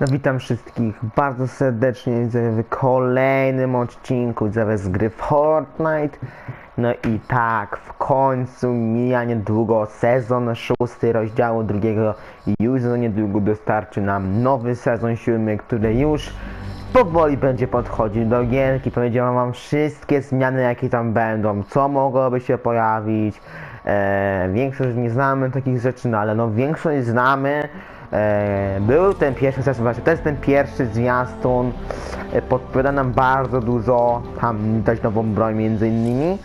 No witam wszystkich bardzo serdecznie w kolejnym odcinku z gry Fortnite. No i tak, w końcu mija niedługo sezon szósty rozdziału drugiego i już za niedługo dostarczy nam nowy sezon siódmy, który już powoli będzie podchodził do gierki. Powiedziałem wam wszystkie zmiany jakie tam będą, co mogłoby się pojawić. E, większość nie znamy takich rzeczy, no ale no większość znamy. E, był ten pierwszy sezon, właśnie to jest ten pierwszy zwiastun. E, podpowiada nam bardzo dużo, tam widać nową broń między innymi.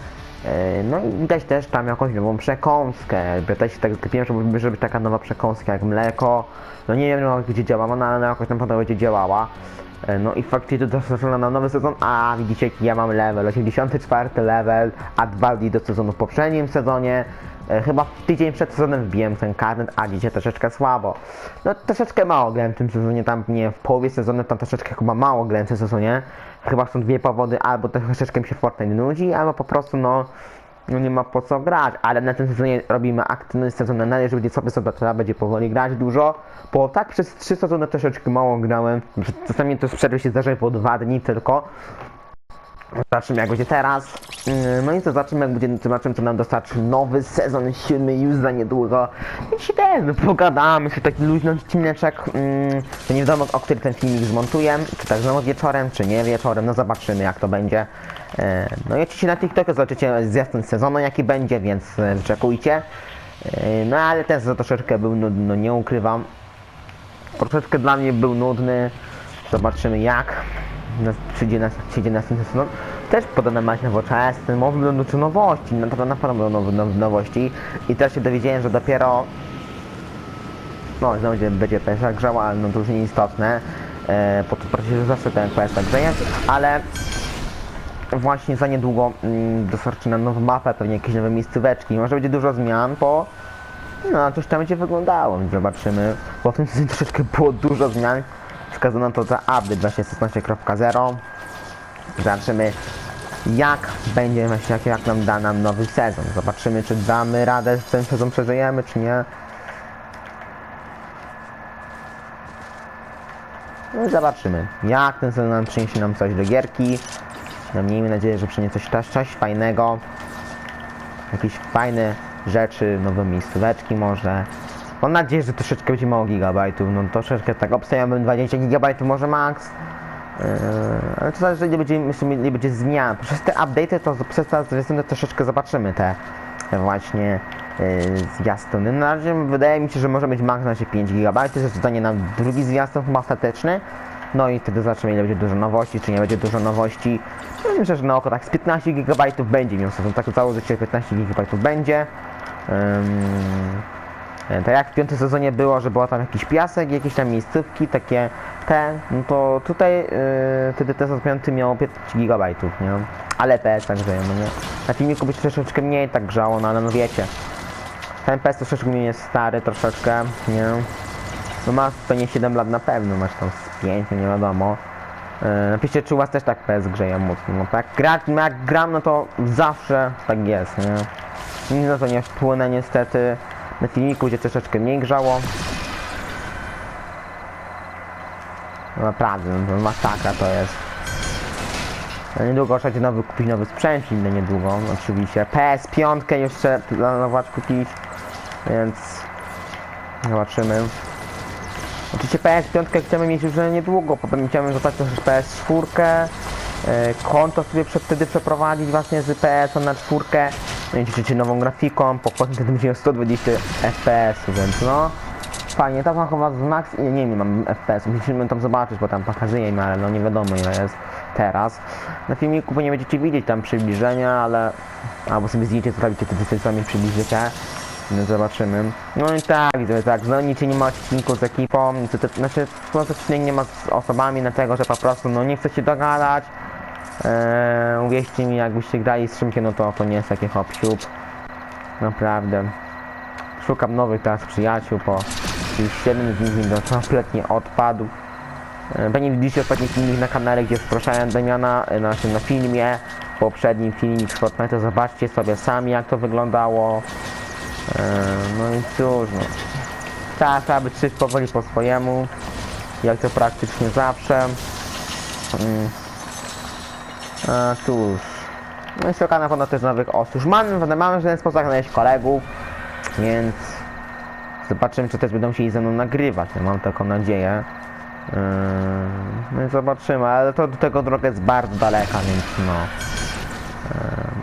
E, No i widać też tam jakąś nową przekąskę. Też się tak zgapiłem, żeby, żeby taka nowa przekąska jak mleko. No nie wiem no, gdzie działa, no ale jakoś tam pewno będzie działała. No i faktycznie to zaczyna na nowy sezon, a widzicie jaki ja mam level, 84 level, a dwa do sezonu w poprzednim sezonie. E, Chyba tydzień przed sezonem wbiłem ten karnet, a dzisiaj troszeczkę słabo. No troszeczkę mało grałem w tym sezonie, tam nie w połowie sezonu, tam troszeczkę chyba mało grałem w tym sezonie. Chyba są dwie powody, albo troszeczkę mi się Fortnite nudzi, albo po prostu no, no nie ma po co grać, ale na tym sezonie robimy aktywny sezon na że będzie sobie sobie trzeba będzie powoli grać dużo, bo tak przez trzy sezony troszeczkę mało grałem, czasami to z przerwy się zdarza po dwa dni tylko, Zobaczymy jak będzie teraz. Yy, No i to zobaczymy jak będzie, zobaczymy co nam dostarczy nowy sezon siódmy już za niedługo. I się też no, pogadamy, czy taki luźny odcineczek. Yy, To nie wiadomo o który ten filmik zmontuję, czy tak znowu wieczorem, czy nie wieczorem, no zobaczymy jak to będzie. Yy, No i oczywiście na TikToku zobaczycie zwiastun sezonu jaki będzie, więc wyczekujcie. Yy, No ale też za troszeczkę był nudny, no nie ukrywam. Troszeczkę dla mnie był nudny. Zobaczymy jak przyjdzie nas, przyjdzie następny sezon. Też podane mać nowoczesny, może będą czy nowości, na pewno na pewno będą nowe, nowe, nowości. I też się dowiedziałem, że dopiero no znowu będzie, będzie PS grzała, ale no to już nieistotne. E, po to że zawsze ten PS grzeje, ale właśnie za niedługo mm, dostarczy nam nową mapę, pewnie jakieś nowe miejscóweczki. Może będzie dużo zmian, bo no, coś tam będzie wyglądało, więc zobaczymy. Bo w tym troszeczkę było dużo zmian. Wskazano to za update właśnie 16.0. Zobaczymy jak będzie właśnie, jak, jak nam da nam nowy sezon. Zobaczymy czy damy radę, że ten sezon przeżyjemy, czy nie. No i zobaczymy, jak ten sezon nam przyniesie nam coś do gierki. No, miejmy nadzieję, że przyniesie coś, coś, coś fajnego. Jakieś fajne rzeczy, nowe miejscóweczki może. Mam nadzieję, że troszeczkę będzie mało gigabajtów, no troszeczkę tak, obstawiałbym 20 gigabajtów może max. Yy, ale to zależy, nie będzie, myślę, nie będzie zmian. Przez te update'y to przez te zwiastuny troszeczkę zobaczymy te właśnie yy, zwiastuny. Na razie wydaje mi się, że może być max na razie 5 GB, że zostanie nam drugi zwiastun chyba ostateczny. No i wtedy zobaczymy ile będzie dużo nowości, czy nie będzie dużo nowości. No, myślę, że na oko tak z 15 GB będzie miał sezon, tak założyć się 15 GB będzie. E, Tak jak w piątym sezonie było, że było tam jakiś piasek, jakieś tam miejscówki, takie te, no to tutaj yy, wtedy sezon piąty miał 15 GB, nie? Ale PS tak grzeje, no nie? Na filmiku by się troszeczkę mniej tak grzało, no ale no wiecie. Ten PS troszeczkę mnie jest stary, troszeczkę, nie? No ma pewnie 7 lat na pewno, masz tam z 5, no nie wiadomo. Yy, napiszcie, czy u was też tak PS grzeje mocno, no tak? Gra, jak gram, no to zawsze tak jest, nie? Nic na to nie wpłynę niestety. Na filmiku gdzie troszeczkę mniej grzało. No naprawdę, no masakra to jest. No niedługo trzeba nowy, kupić nowy sprzęt inny niedługo, oczywiście. PS5 jeszcze planować kupić, więc zobaczymy. Oczywiście PS5 chcemy mieć już niedługo, potem chciałem zostać też PS4, e, konto sobie wtedy przeprowadzić właśnie z PS na czwórkę, cieszycie nową grafiką, pokładnie będzie miał 120 FPS, więc no fajnie, mam chyba z max, nie, nie wiem, mam FPS, musimy tam zobaczyć, bo tam pokazuje im, ale no nie wiadomo ile jest teraz. Na filmiku wy nie będziecie widzieć tam przybliżenia, ale albo sobie zdjęcie zrobicie, wtedy sobie sami przybliżycie. No zobaczymy. No i tak, widzę, tak, no nic nie ma odcinku z ekipą, to, to, znaczy no, odcinek nie ma z osobami, dlatego że po prostu no nie chce się dogadać. Eee, uwierzcie mi, jakbyście grali z Szymkiem, no to to nie jest takie hop siup. Naprawdę. Szukam nowych teraz przyjaciół, po 7 z nich do kompletnie odpadł. E, Pewnie widzieliście ostatni filmik na kanale, gdzie spraszałem Damiana e, na, na filmie. Poprzednim filmik z Fortnite, zobaczcie sobie sami jak to wyglądało. E, No i cóż, no. Trzeba by trzeć powoli po swojemu. jak to praktycznie zawsze. Mm. A cóż. No i szukam na pewno też nowych osób. Mam, mam w ten sposób znaleźć kolegów, więc zobaczymy, czy też będą musieli ze mną nagrywać. Ja mam taką nadzieję. Yy, no i zobaczymy, ale to do tego droga jest bardzo daleka, więc no.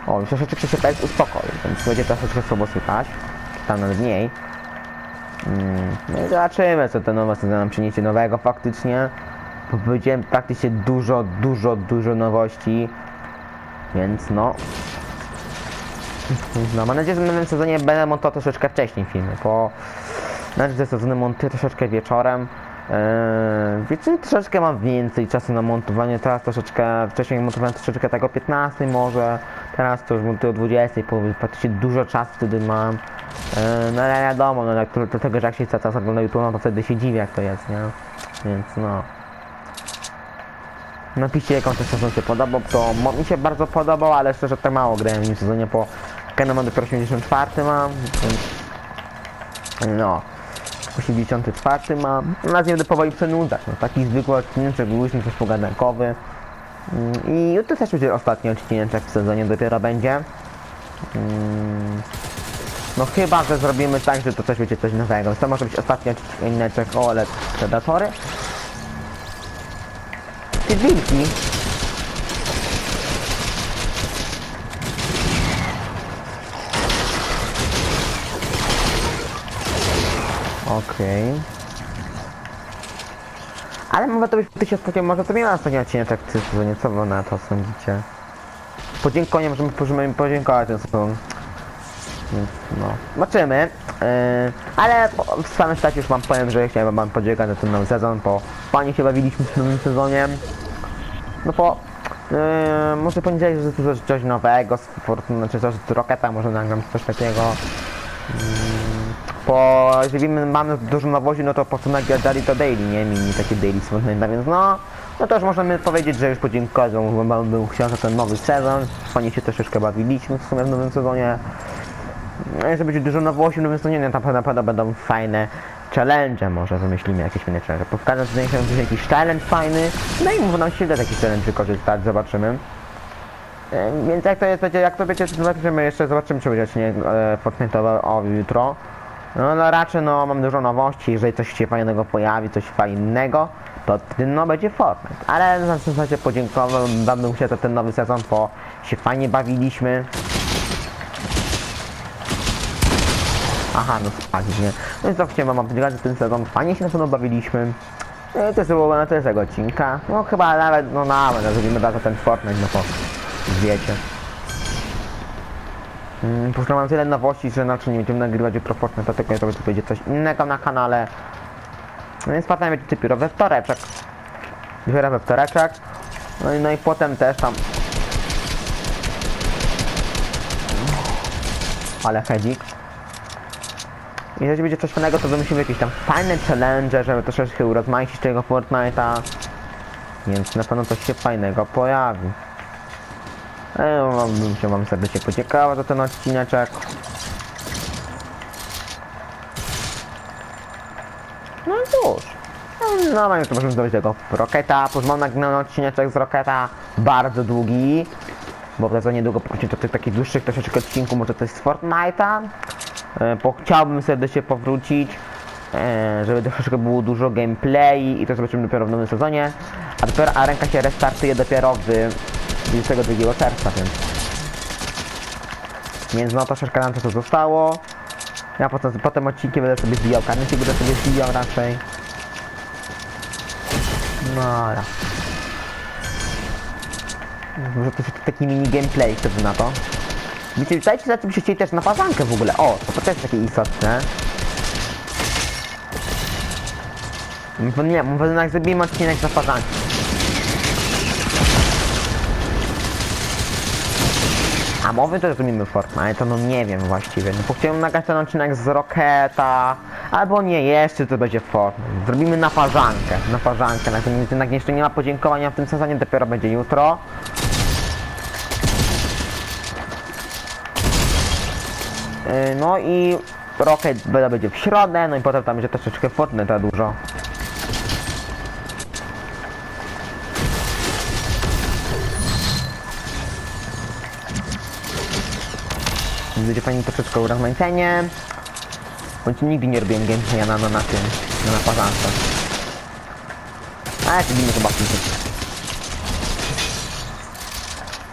Yy, o, już troszeczkę się PS uspokoił, więc będzie troszeczkę słabo słychać. Czy tam nawet mniej. Mm, No i zobaczymy, co ten nowy sezon nam przyniesie nowego faktycznie. Powiedziałem praktycznie dużo, dużo, dużo nowości. Więc no. No mam nadzieję, że w nowym sezonie będę montował troszeczkę wcześniej filmy, bo znaczy te sezony montuję troszeczkę wieczorem. Yy, troszeczkę mam więcej czasu na montowanie, teraz troszeczkę, wcześniej montowałem troszeczkę tak o 15 może, teraz to już montuję o 20, bo praktycznie dużo czasu wtedy mam. Yy, no ale wiadomo, no, jak, do tego, że jak się cały czas ogląda YouTube, no to wtedy się dziwię jak to jest, nie? Więc no. Napiszcie jaką ten sezon się podobał, to mi się bardzo podobał, ale szczerze tak mało grałem w nim sezonie, bo Kena dopiero 84 mam, no. 84 mam, no nas nie będę powoli przenudzać, no. Taki zwykły odcinek, luźny, coś pogadankowy. Mm, i jutro też będzie ostatni odcinek w sezonie dopiero będzie. Mm, no chyba, że zrobimy tak, że to też będzie coś nowego, to może być ostatni odcinek o Predatory Ty Okej. Ale może to być tyś ostatnio, może to miała ostatni odcinek w tym sezonie, co wy na to sądzicie? Podziękowanie, możemy, możemy podziękować ten sezon. Więc no, zobaczymy. Yy, ale w samym starcie już wam powiem, że chciałem wam podziękować za ten nowy sezon, bo fajnie się bawiliśmy w tym sezonie. No bo yy, może powiedzieć, że to coś nowego, z czy coś z Rocketa, może nagram coś takiego. Bo jeżeli my mamy dużo nowości, no to po co nagradzali to daily, nie? Mini takie daily smutne, więc no, no to już możemy powiedzieć, że już podziękować, bo był chciał za ten nowy sezon. Fajnie się troszeczkę bawiliśmy w sumie w nowym sezonie. No, Jeżeli będzie dużo nowości w nowym sezonie, no to na pewno będą fajne challenge, może wymyślimy jakieś fajne challenge. Po w każdym sezonie chciałbym wziąć jakiś challenge fajny, no i może nam się da taki challenge wykorzystać, zobaczymy. Więc jak to jest, będzie, jak to będzie, to zobaczymy jeszcze, zobaczymy czy będzie odcinek e, o jutro. No, no raczej no mam dużo nowości, jeżeli coś się fajnego pojawi, coś fajnego, to no będzie Fortnite. Ale na zasadzie podziękował, wam bym chciał za ten nowy sezon, bo się fajnie bawiliśmy. Aha, no spali, nie? No i co chciałem wam podziękować za ten sezon, fajnie się na pewno bawiliśmy. No i to było na tyle tego odcinka. No chyba nawet, no nawet, no, zrobimy za ten Fortnite, no to wiecie. Mm, Później mam tyle nowości, że znaczy nie będziemy nagrywać jutro Fortnite, tylko to będzie coś innego na kanale. No więc potem będzie dopiero we wtoreczek. Dopiero we wtoreczek. No i, no i potem też tam... Ale hedzik. Jeżeli będzie coś fajnego, to wymyślimy jakieś tam fajne challenge, żeby troszeczkę urozmaicić tego Fortnite'a. Więc na pewno coś się fajnego pojawi. Ja wam- bym się wam serdecznie podziękował za ten odcineczek. No i cóż. No, No, mamy to możemy zrobić tego Roketa. Już mam nagrany odcineczek z Roketa. Bardzo długi. Bo bardzo niedługo później do tych takich dłuższych troszeczkę odcinków może to jest z Fortnite'a. E, Bo chciałbym serdecznie powrócić. e, Żeby troszeczkę było dużo gameplay i to zobaczymy dopiero w nowym sezonie. A dopiero a ręka się restartuje dopiero w 22 czerwca, więc... Więc no troszeczkę nam to zostało. Ja potem, potem odcinki będę sobie zbijał, karniki będę sobie zbijał raczej. No dobra. Może to taki mini gameplay wtedy na to. Wiecie, dajcie za tym się chcieli też na fazankę w ogóle. O, to, to też takie istotne. No Nie, może jednak zrobimy odcinek na fazankę. A mowy też zrobimy Fortnite, to no nie wiem właściwie. No bo chciałem nagrać ten odcinek z Rocketa, albo nie, jeszcze to będzie Fortnite. Zrobimy na parzankę, na tym jednak jeszcze nie ma podziękowania w tym sezonie, dopiero będzie jutro. Yy, no i Rocket będzie w środę, no i potem tam będzie troszeczkę Fortnite'a dużo. Będzie pani troszeczkę urozmaicenie. Bądź nigdy nie robiłem gameplaya na, na, na tym, na, na parzance. A ja się bimy no, chyba w tym.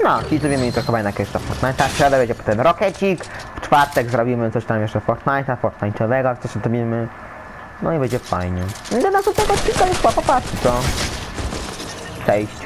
No, czyli sobie mieli trochę fajna kreska Fortnite'a, środa będzie potem Rockecik, Czwartek zrobimy coś tam jeszcze Fortnite'a, Fortnite'owego, coś robimy. No i będzie fajnie. I do następnego odcinka już popatrzcie, co? Cześć.